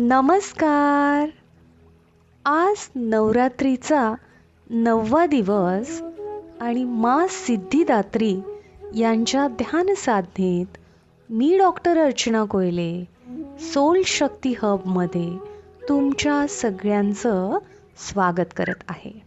नमस्कार. आज नवरात्रीचा नववा दिवस आणि मा सिद्धिदात्री यांच्या ध्यान साधनेत मी डॉक्टर अर्चना कोयले सोल शक्ती हबमध्ये तुमच्या सगळ्यांचं स्वागत करत आहे.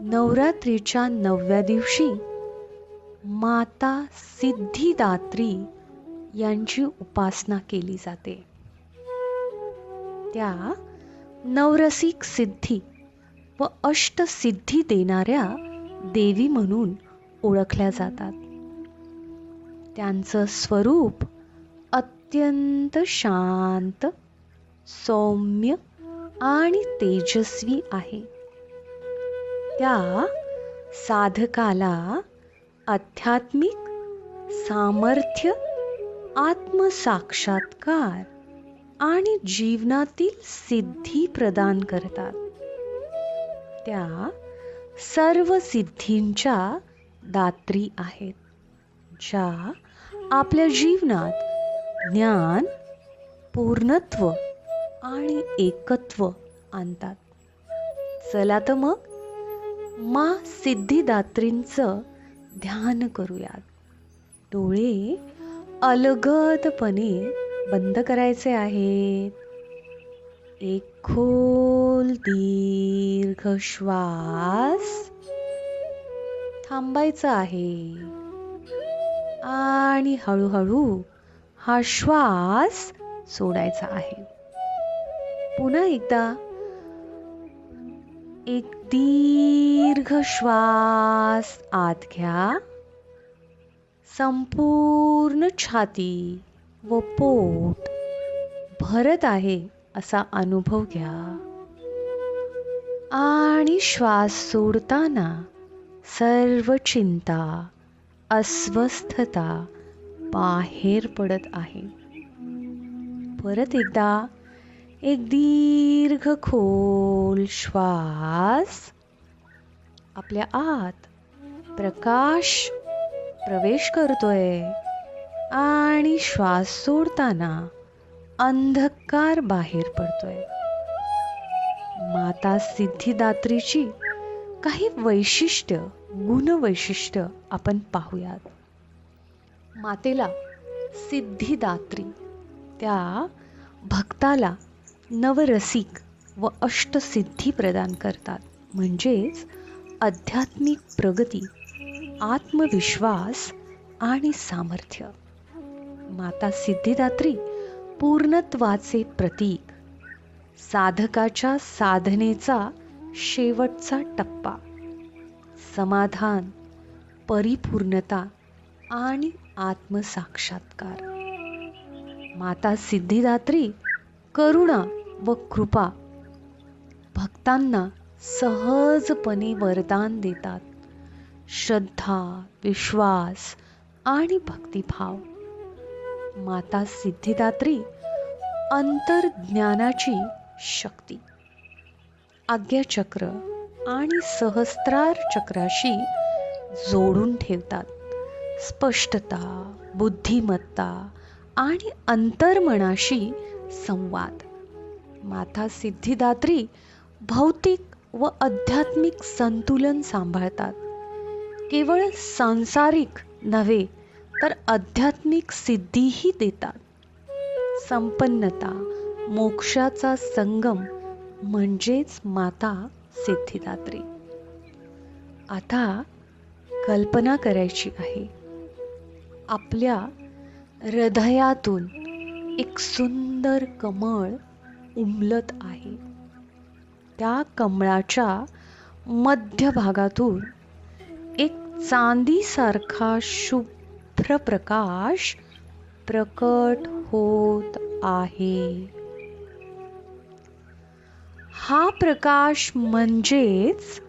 नवरात्रीच्या नवव्या दिवशी माता सिद्धिदात्री यांची उपासना केली जाते. त्या नवरसिक सिद्धी व अष्टसिद्धी देणाऱ्या देवी म्हणून ओळखल्या जातात. त्यांचं स्वरूप अत्यंत शांत सौम्य आणि तेजस्वी आहे. त्या साधकाला आध्यात्मिक सामर्थ्य आत्मसाक्षात्कार आणि जीवनातील सिद्धी प्रदान करतात. त्या सर्व सिद्धींच्या दात्री आहेत ज्या आपल्या जीवनात ज्ञान पूर्णत्व आणि एकत्व आणतात. चला तर मग मा सिद्धिदात्रींचं ध्यान करूयात. डोळे अलगदपणे बंद करायचे आहेत. एक खोल दीर्घ श्वास थांबायचा आहे. आणि हळूहळू हा श्वास सोडायचा आहे. पुन्हा एकदा एक दीर्घ श्वास आत घ्या. संपूर्ण छाती व पोट भरत आहे असा अनुभव घ्या. आणि श्वास सोडताना सर्व चिंता अस्वस्थता बाहेर पडत आहे. परत एकदा एक दीर्घ खोल श्वास आपल्या आत प्रकाश प्रवेश करतोय. आणि श्वास सोडताना अंधकार बाहेर पडतोय. माता सिद्धिदात्रीची काही वैशिष्ट्य गुणवैशिष्ट्य आपण पाहूयात. मातेला सिद्धिदात्री त्या भक्ताला नवरसिक व अष्टसिद्धी प्रदान करतात. म्हणजेच आध्यात्मिक प्रगती आत्मविश्वास आणि सामर्थ्य. माता सिद्धिदात्री पूर्णत्वाचे प्रतीक साधकाच्या साधनेचा शेवटचा टप्पा. समाधान परिपूर्णता आणि आत्मसाक्षात्कार. माता सिद्धिदात्री करुणा व कृपा भक्तांना सहजपणे वरदान देतात. श्रद्धा विश्वास आणि भक्तिभाव. माता सिद्धिदात्री अंतर्ज्ञानाची शक्ती. आज्ञाचक्र आणि सहस्त्रार चक्राशी जोडून ठेवतात. स्पष्टता बुद्धिमत्ता आणि अंतर्मनाशी संवाद. माता सिद्धिदात्री भौतिक व आध्यात्मिक संतुलन सांभाळतात. केवळ सांसारिक नव्हे तर आध्यात्मिक सिद्धीही देतात. संपन्नता मोक्षाचा संगम म्हणजेच माता सिद्धिदात्री. आता कल्पना करायची आहे. आपल्या हृदयातून एक सुंदर कमळ उमलत आहे. त्या कमळाच्या मध्यभागातून एक चांदीसारखा शुभ प्रकाश प्रकट होत आहे. हा प्रकाश म्हणजेच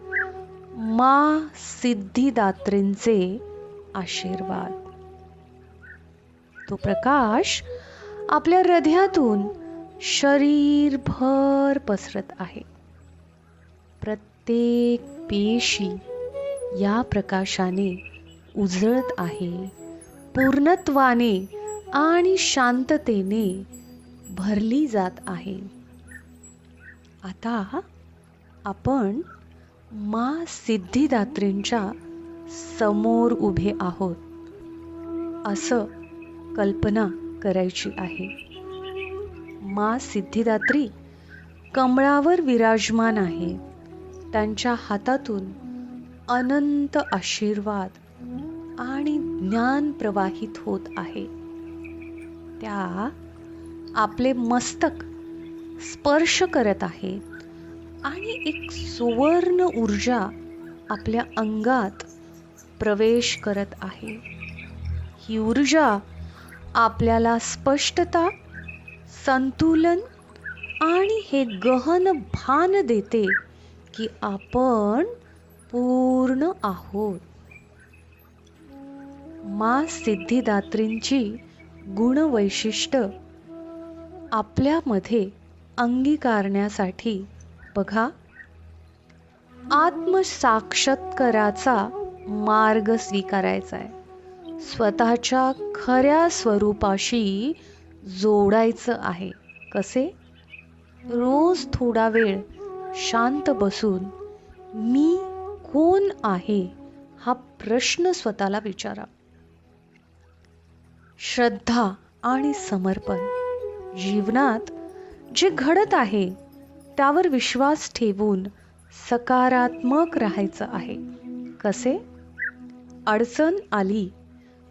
मा सिद्धिदात्रींचे आशीर्वाद. तो प्रकाश आपल्या हृदयातून शरीरभर पसरत आहे. प्रत्येक पेशी या प्रकाशाने उजळत आहे. पूर्णत्वाने आणि शांततेने भरली जात आहे. आता आपण मा सिद्धिदात्रींच्या समोर उभे आहोत असं कल्पना करायची आहे. मा सिद्धिदात्री कमळावर विराजमान आहे. त्यांच्या हातातून अनंत आशीर्वाद आणि ज्ञान प्रवाहित होत आहे. त्या आपले मस्तक स्पर्श करत आहे आणि एक सुवर्ण ऊर्जा आपल्या अंगात प्रवेश करत आहे. ही ऊर्जा आपल्याला स्पष्टता संतुलन आणि हे गहन भान देते की आपण पूर्ण आहोत. मा सिद्धिदात्रींची गुणवैशिष्ट्य आपल्यामध्ये अंगीकारण्यासाठी बघा. आत्मसाक्षात्काराचा मार्ग स्वीकारायचा आहे. स्वतःच्या खऱ्या स्वरूपाशी जोडायचं आहे. कसे? रोज थोडा वेळ शांत बसून मी कोण आहे हा प्रश्न स्वतःला विचारा. श्रद्धा आणि समर्पण. जीवनात जे घडत आहे त्यावर विश्वास ठेवून सकारात्मक राहायचं आहे. कसे? अडचण आली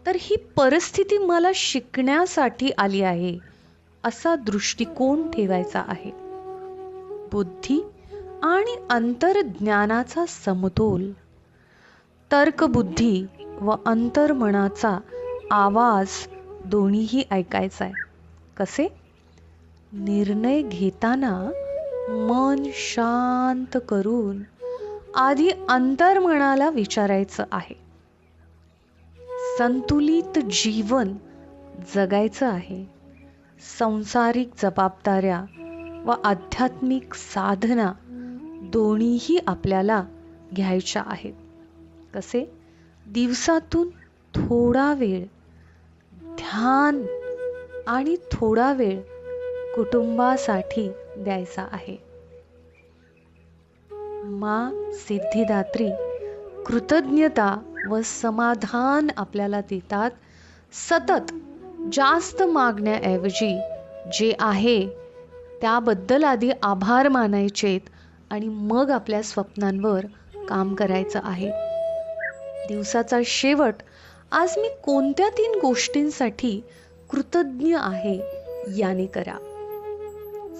तर ही परिस्थिती मला शिकण्यासाठी आली आहे असा दृष्टिकोन ठेवायचा आहे. बुद्धी आणि अंतर्ज्ञानाचा समतोल. तर्कबुद्धी व अंतर्मनाचा आवाज दोन्हीही ऐकायचं आहे कसे? निर्णय घेताना मन शांत करून आधी अंतर्मनाला विचारायचं आहे. संतुलित जीवन जगायचं आहे. संसारिक जबाबदाऱ्या व आध्यात्मिक साधना दोन्हीही आपल्याला घ्यायच्या आहेत. कसे? दिवसातून थोडा वेळ ध्यान आणि थोडा वेळ कुटुंबासाठी द्यायचा आहे. मा सिद्धिदात्री कृतज्ञता व समाधान आपल्याला देतात सतत जास्त मागण्याऐवजी जे आहे त्याबद्दल आधी आभार मानायचेत आणि मग आपल्या स्वप्नांवर काम करायचं आहे. दिवसाचा शेवट आज मी कोणत्या तीन गोष्टींसाठी कृतज्ञ आहे याने करा.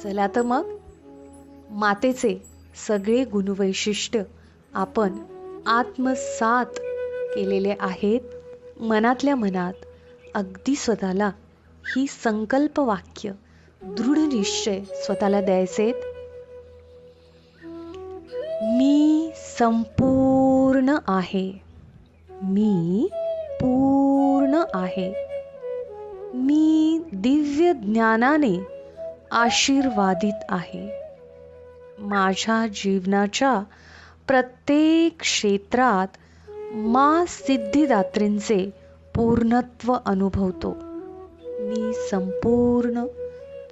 चला तर मग मातेचे सगळे गुणवैशिष्ट्य आपण आत्मसात केलेले आहेत. मनातल्या मनात अगदी स्वतःला ही संकल्प वाक्य दृढ निश्चय स्वतःला द्यायचेत मी संपूर्ण आहे. मी पूर्ण आहे. मी दिव्य ज्ञानाने आशीर्वादित आहे. माझ्या जीवनाच्या प्रत्येक क्षेत्रात मा सिद्धिदात्रींचे पूर्णत्व अनुभवतो. मी संपूर्ण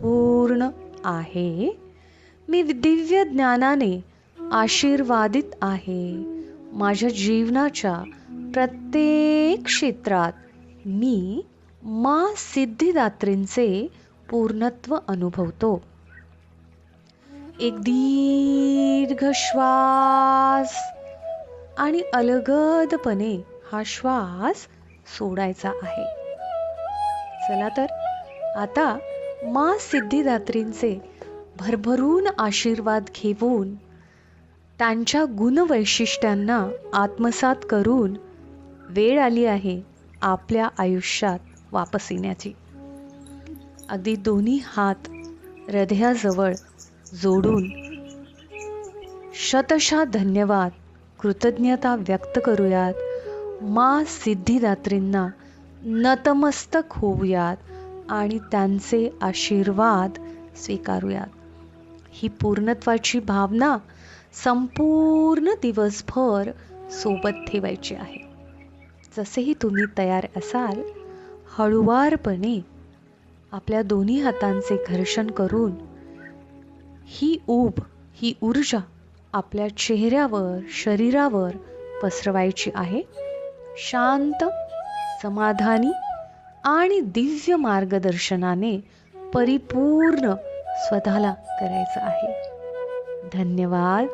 पूर्ण आहे. मी दिव्य ज्ञानाने आशीर्वादित आहे. माझ्या जीवनाच्या प्रत्येक क्षेत्रात मी मा सिद्धिदात्रींचे पूर्णत्व अनुभवतो. एक दीर्घ श्वास आणि अलगदपणे हा श्वास सोडायचा आहे. चला तर आता मा सिद्धिदात्रींचे भरभरून आशीर्वाद घेऊन त्यांच्या गुणवैशिष्ट्यांना आत्मसात करून वेळ आली आहे आपल्या आयुष्यात वापस येण्याची. अगदी दोन्ही हात हृदयाजवळ जोडून शतशा धन्यवाद कृतज्ञता व्यक्त करूयात. मा सिद्धिदात्रींना नतमस्तक होऊयात आणि त्यांचे आशीर्वाद स्वीकारूयात. ही पूर्णत्वाची भावना संपूर्ण दिवसभर सोबत ठेवायची आहे. जसेही तुम्ही तयार असाल हळुवारपणे आपल्या दोन्ही हातांचे घर्षण करून ही ऊब ही ऊर्जा आपल्या चेहऱ्यावर शरीरावर पसरवायची आहे. शांत समाधानी आणि दिव्य मार्गदर्शनाने परिपूर्ण स्वतःला करायचं आहे. धन्यवाद.